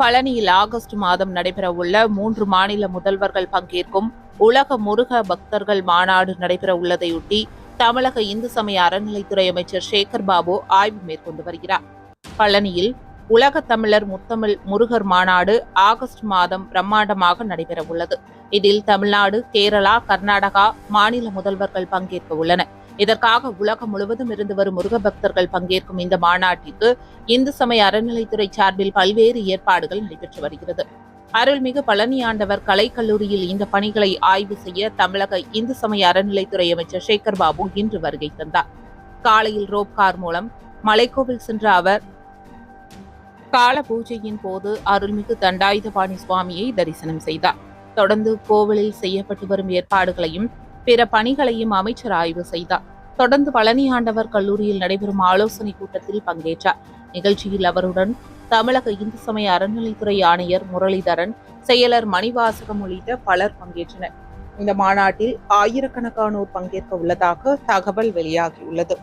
பழனியில் ஆகஸ்ட் மாதம் நடைபெறவுள்ள மூன்று மாநில முதல்வர்கள் பங்கேற்கும் உலக முருக பக்தர்கள் மாநாடு நடைபெற உள்ளதையொட்டி தமிழக இந்து சமய அறநிலைத்துறை அமைச்சர் சேகர் பாபு ஆய்வு மேற்கொண்டு வருகிறார். பழனியில் உலக தமிழர் முத்தமிழ் முருகர் மாநாடு ஆகஸ்ட் மாதம் பிரம்மாண்டமாக நடைபெற உள்ளது இதில் தமிழ்நாடு கேரளா கர்நாடகா மாநில முதல்வர்கள் பங்கேற்க உள்ளனர் இதற்காக உலகம் முழுவதும் இருந்து வரும் முருக பக்தர்கள் பங்கேற்கும் இந்த மாநாட்டிற்கு இந்து சமய அறநிலைத்துறை சார்பில் பல்வேறு ஏற்பாடுகள் நடைபெற்று வருகிறது. அருள்மிகு பழனி ஆண்டவர் கலைக்கல்லூரியில் இந்த பணிகளை ஆய்வு செய்ய தமிழக இந்து சமய அறநிலைத்துறை அமைச்சர் சேகர் பாபு இன்று வருகை தந்தார். காலையில் ரோப் கார் மூலம் மலைக்கோவில் சென்ற அவர் கால பூஜையின் போது அருள்மிகு தண்டாயுதபாணி சுவாமியை தரிசனம் செய்தார். தொடர்ந்து கோவிலில் செய்யப்பட்டு வரும் ஏற்பாடுகளையும் பிற பணிகளையும் அமைச்சர் ஆய்வு செய்தார். தொடர்ந்து பழனி ஆண்டவர் கல்லூரியில் நடைபெறும் ஆலோசனை கூட்டத்தில் பங்கேற்றார். நிகழ்ச்சியில் அவருடன் தமிழக இந்து சமய அறநிலைத்துறை ஆணையர் முரளிதரன் செயலர் மணிவாசகம் உள்ளிட்ட பலர் பங்கேற்றனர். இந்த மாநாட்டில் ஆயிரக்கணக்கானோர் பங்கேற்க உள்ளதாக தகவல் வெளியாகியுள்ளது.